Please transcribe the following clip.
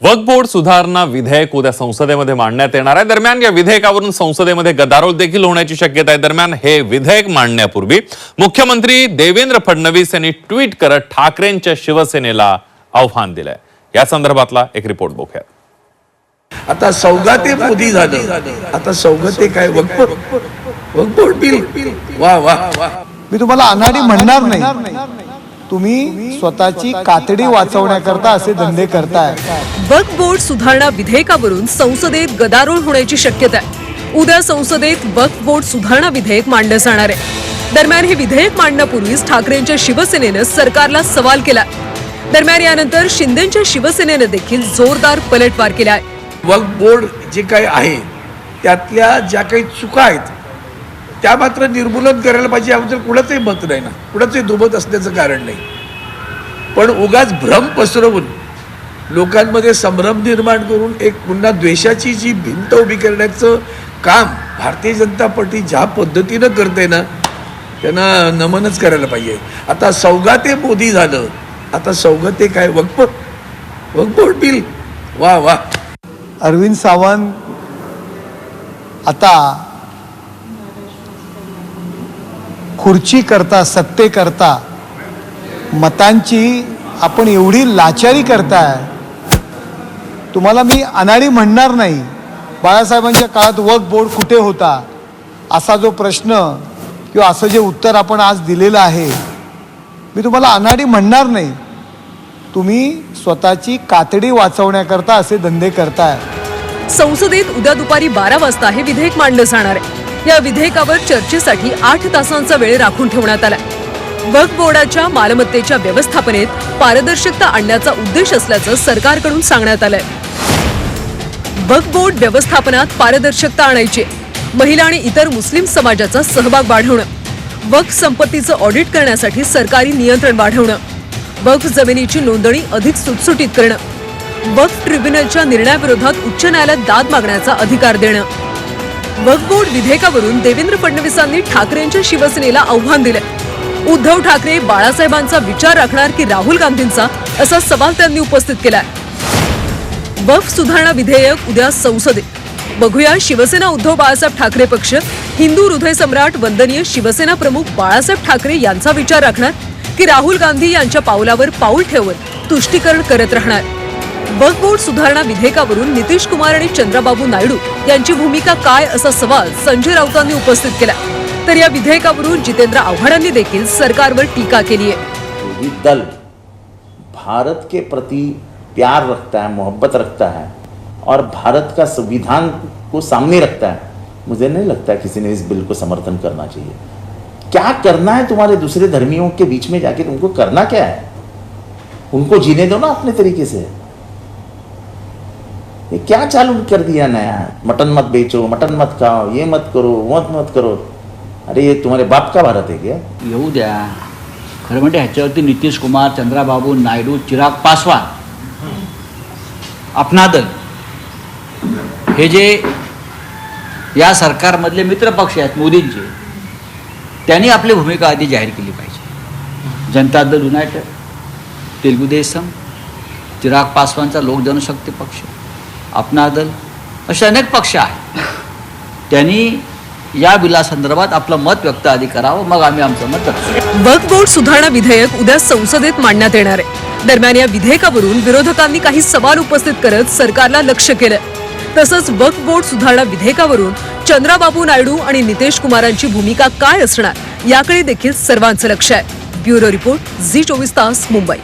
वक्फ board सुधारणा विधेयक उद्या संसदेमध्ये मांडण्यात येणार आहे. दरम्यान या विधेयकावरून संसदेमध्ये गदारोळ देखील होण्याची शक्यता आहे. दरम्यान हे विधेयक मांडण्यापूर्वी मुख्यमंत्री देवेंद्र फडणवीस यांनी ट्विट करत ठाकरेंच्या शिवसेनेला आव्हान दिलंय. या संदर्भातला एक रिपोर्ट बघूया आता सौगाते मोदी झालं. आता सौगाते काय? वक्फ वक्फ बिल. वा वा. वा मी तुम्हाला अनाडी म्हणणार नाही. तुम्ही स्वतःची कातडी वाचवण्याकरता असे धंदे करताय. वक्फ बोर्ड सुधारणा विधेयकावरून संसदेत गदारोळ होण्याची शक्यता आहे. उद्या संसदेत वक्फ बोर्ड सुधारणा विधेयक मांडलं जाणार आहे. दरम्यान हे विधेयक मांडण्यापूर्वीच ठाकरेंच्या शिवसेनेनं सरकारला सवाल केला दरम्यान यानंतर शिंदेच्या शिवसेनेनं देखील जोरदार पलटवार केला आहे वक्फ बोर्ड जे काही आहे त्यातल्या ज्या काही चुका आहेत त्या मात्र निर्मूलन करायला पाहिजे याबद्दल कुणाचंही मत नाही ना. कुणाचंही दुमत असण्याचं कारण नाही. पण उगाच भ्रम पसरवून लोकांमध्ये संभ्रम निर्माण करून एक पुन्हा द्वेषाची जी भिंत उभी करण्याचं काम भारतीय जनता पार्टी ज्या पद्धतीनं करते ना त्यांना नमनच करायला पाहिजे. आता सौगाते मोदी झालं. आता सौगाते काय? वक्फ वक्फ बोर्ड वा वा. अरविंद सावंत आता खुर्ची करता सत्ते करता मतांची आपण एवढी लाचारी करताय. तुम्हाला मी अनाडी म्हणणार नाही. बाळासाहेबांच्या काळात वक बोर्ड कुठे होता? असा जो प्रश्न किंवा असं जे उत्तर आपण आज दिलेलं आहे मी तुम्हाला अनाडी म्हणणार नाही. तुम्ही स्वतःची कातडी वाचवण्याकरता असे धंदे करताय. संसदेत उद्या दुपारी बारा वाजता हे विधेयक मांडलं जाणार आहे. या विधेयकावर चर्चेसाठी आठ तासांचा वेळ राखून ठेवण्यात आला वक्फ बोर्डाच्या मालमत्तेच्या व्यवस्थापनेत पारदर्शकता आणण्याचा उद्देश असल्याचं सरकारकडून सांगण्यात आलंय. वक्फ बोर्ड व्यवस्थापनात पारदर्शकता आणायची महिला आणि इतर मुस्लिम समाजाचा सहभाग वाढवणं वक्फ संपत्तीचं ऑडिट करण्यासाठी सरकारी नियंत्रण वाढवणं वक्फ जमिनीची नोंदणी अधिक सुटसुटीत करणं वक्फ ट्रिब्युनलच्या निर्णयाविरोधात उच्च न्यायालयात दाद मागण्याचा अधिकार देणं वक्फ बोर्ड विधेयकावरून देवेंद्र फडणवीसांनी ठाकरेंच्या शिवसेनेला आव्हान दिलं उद्धव ठाकरे बाळासाहेबांचा विचार राखणार की राहुल गांधींचा असा सवाल त्यांनी उपस्थित केलाय. वक्फ सुधारणा विधेयक उद्या संसदेत. बघूया शिवसेना उद्धव बाळासाहेब ठाकरे पक्ष हिंदू हृदय सम्राट वंदनीय शिवसेना प्रमुख बाळासाहेब ठाकरे यांचा विचार राखणार की राहुल गांधी यांच्या पावलावर पाऊल ठेवत तुष्टीकरण करत राहणार. वक्फ बोर्ड सुधारणा विधेयकावरून नितीश कुमार आणि चंद्रबाबू नायडू यांची भूमिका काय असा सवाल संजय राऊतांनी उपस्थित केला. तर या विधेयकावरून जितेंद्र आव्हाडांनी देखील सरकारवर टीका केली आहे दल भारत के प्रति प्यार रखता है मोहब्बत रखता है और भारत का संविधान को सामने रखता है। मुझे नहीं लगता किसी ने इस बिल को समर्थन करना चाहिए। क्या करना है तुम्हारे दूसरे धर्मियों के बीच में जाके? तुमको करना क्या है? उनको जीने दो ना अपने तरीके से। ये क्या चालू कर दिया नया? मटन मत बेचो मटन मत खाओ ये मत करो वो मत करो। अरे ये तुम्हारे बाप का भारत है क्या? येऊ द्या. खरं म्हणजे ह्याच्यावरती नितीश कुमार चंद्राबाबू नायडू चिराग पासवान अपना दल हे जे या सरकारमधले मित्रपक्ष आहेत मोदींचे त्यांनी आपली भूमिका आधी जाहीर केली पाहिजे. जनता दल युनायटेड तेलगू देसम चिराग पासवानचा लोक जनशक्ती पक्ष. अपना दल असे अनेक पक्ष आहेत. त्यांनी या बिलासंदर्भात आपलं मत व्यक्त आधी करावं मग आम्ही आमचं मत व्यक्त वक्फ बोर्ड सुधारणा विधेयक उद्या संसदेत मांडण्यात येणार आहे. दरम्यान या विधेयकावरून विरोधकांनी काही सवाल उपस्थित करत सरकारला लक्ष केलं तसंच वक्फ बोर्ड सुधारणा विधेयकावरून चंद्राबाबू नायडू आणि नितेश कुमारांची भूमिका काय असणार याकडे देखील सर्वांचं लक्ष आहे. ब्युरो रिपोर्ट झी चोवीस तास मुंबई.